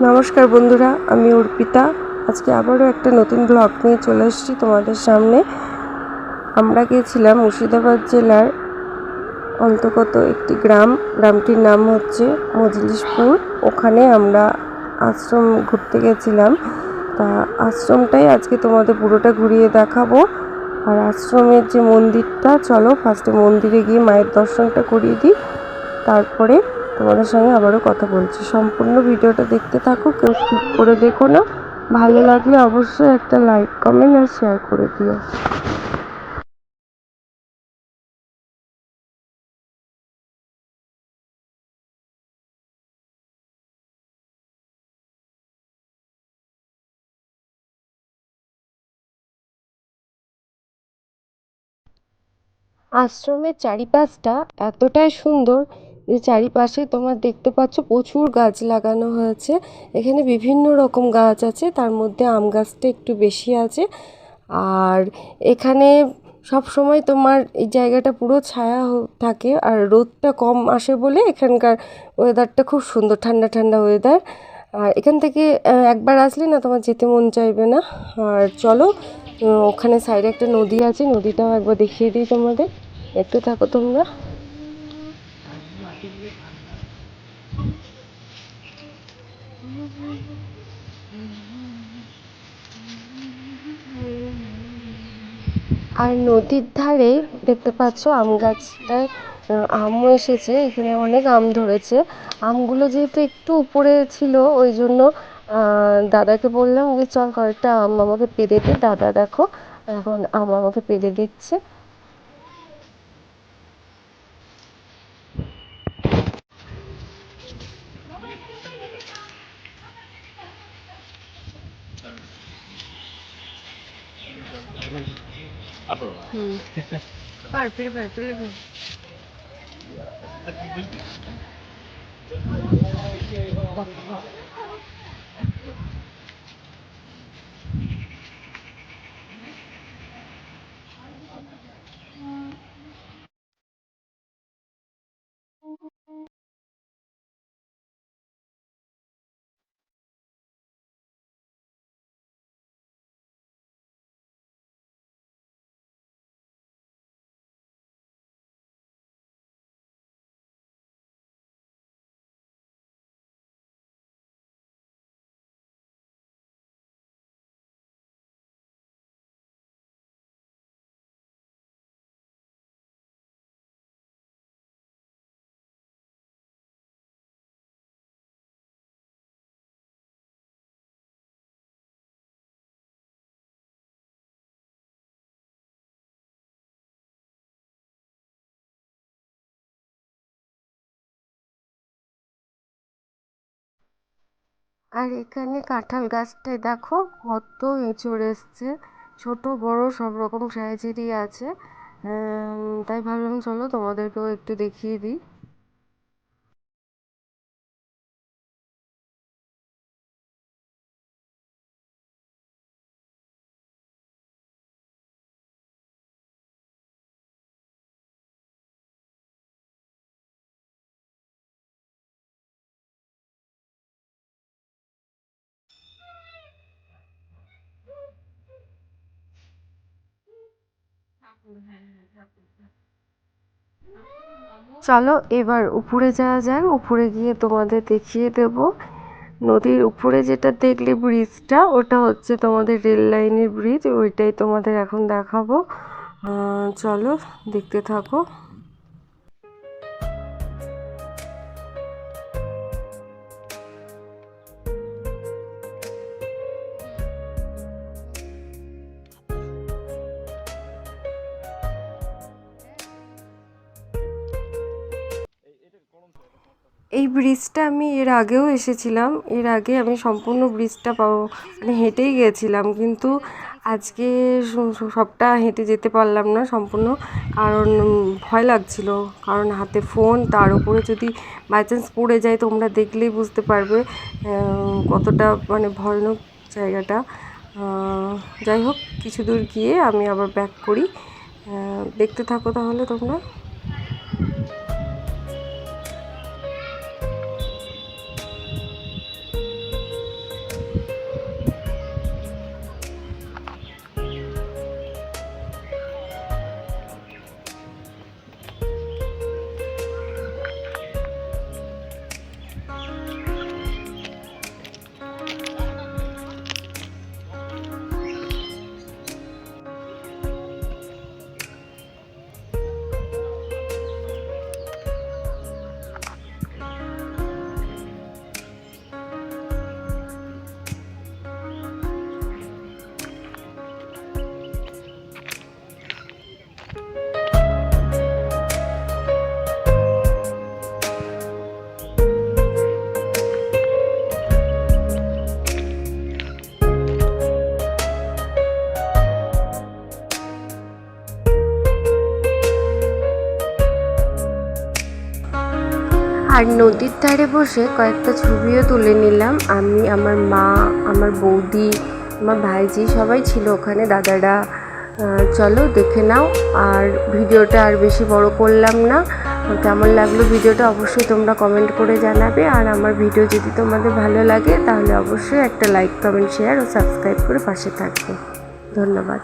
নমস্কার বন্ধুরা, আমি অর্পিতা। আজকে আবারও একটা নতুন ব্লগ নিয়ে চলে এসেছি তোমাদের সামনে। আমরা গিয়েছিলাম মুর্শিদাবাদ জেলার অন্তর্গত একটি গ্রাম। গ্রামটির নাম হচ্ছে মজলিশপুর। ওখানে আমরা আশ্রম ঘুরতে গেছিলাম। তা আশ্রমটাই আজকে তোমাদের পুরোটা ঘুরিয়ে দেখাবো। আর আশ্রমের যে মন্দিরটা, চলো ফার্স্টে মন্দিরে গিয়ে মায়ের দর্শনটা করিয়ে দিই। তারপরে তোমাদের সঙ্গে আবারও কথা বলছি। সম্পূর্ণ ভিডিওটা দেখতে থাকো, কেউ স্কিপ করে দেখো না। ভালো লাগলে অবশ্যই একটা লাইক কমেন্ট আর শেয়ার করে দিও। আশ্রমের চারিপাশটা এতটাই সুন্দর যে চারিপাশে তোমার দেখতে পাচ্ছ প্রচুর গাছ লাগানো হয়েছে। এখানে বিভিন্ন রকম গাছ আছে, তার মধ্যে আম গাছটা একটু বেশি আছে। আর এখানে সব সময় তোমার এই জায়গাটা পুরো ছায়া থাকে আর রোদটা কম আসে বলে এখানকার ওয়েদারটা খুব সুন্দর, ঠান্ডা ঠান্ডা ওয়েদার আর এখান থেকে একবার আসলে না তোমার যেতে মন চাইবে না। আর চলো ওখানে সাইডে একটা নদী আছে, নদীটাও একবার দেখিয়ে দিই তোমাদের। একটু থাকো তোমরা। আর নদীর ধারে দেখতে পাচ্ছ আম গাছটায় আমও এসেছে, এখানে অনেক আম ধরেছে। আমগুলো যেহেতু একটু উপরে ছিল, ওই জন্য দাদাকে বললাম যে, চল কয়েকটা আম আমাকে পেড়ে দে, দাদা দেখো, এখন আম আমাকে পেড়ে দিচ্ছে। Yeah. আর এখানে কাঁঠাল গাছটায় দেখো কত এঁচড় এসছে। ছোট, বড়, সব রকম সাইজেরই আছে। তাই ভাবলাম চলো তোমাদেরকেও একটু দেখিয়ে দিই। চলো, এবার উপরে যাওয়া যাক। উপরে গিয়ে তোমাদের দেখিয়ে দেব। নদীর উপরে যেটা দেখলে ব্রিজটা ওটা হচ্ছে তোমাদের রেল লাইনের ব্রিজ ওইটাই তোমাদের এখন দেখাবো। চলো, দেখতে থাকো। এই ব্রিজটা আমি এর আগেও এসেছিলাম। এর আগে আমি সম্পূর্ণ ব্রিজটা পাবো। মানে হেঁটেই গেছিলাম, কিন্তু আজকে সবটা হেঁটে যেতে পারলাম না সম্পূর্ণ। কারণ ভয় লাগছিল। কারণ হাতে ফোন তার উপরে যদি বাই চান্স পড়ে যায়, তোমরা দেখলেই বুঝতে পারবে কতটা মানে ভয়ানক জায়গাটা। যাই হোক, কিছু দূর গিয়ে আমি আবার ব্যাক করি। দেখতে থাকো তাহলে তোমরা। আর নদীর ধারে বসে কয়েকটা ছবিও তুলে নিলাম। আমি, আমার মা, আমার বৌদি, আমার ভাইজি সবাই ছিল ওখানে। দাদারা চলো দেখে নাও। আর ভিডিওটা আর বেশি বড় করলাম না। কেমন লাগল ভিডিওটা অবশ্যই তোমরা কমেন্ট করে জানাবে। আর আমার ভিডিও যদি তোমাদের ভালো লাগে, তাহলে অবশ্যই একটা লাইক কমেন্ট শেয়ার ও সাবস্ক্রাইব করে পাশে থাকবে। ধন্যবাদ।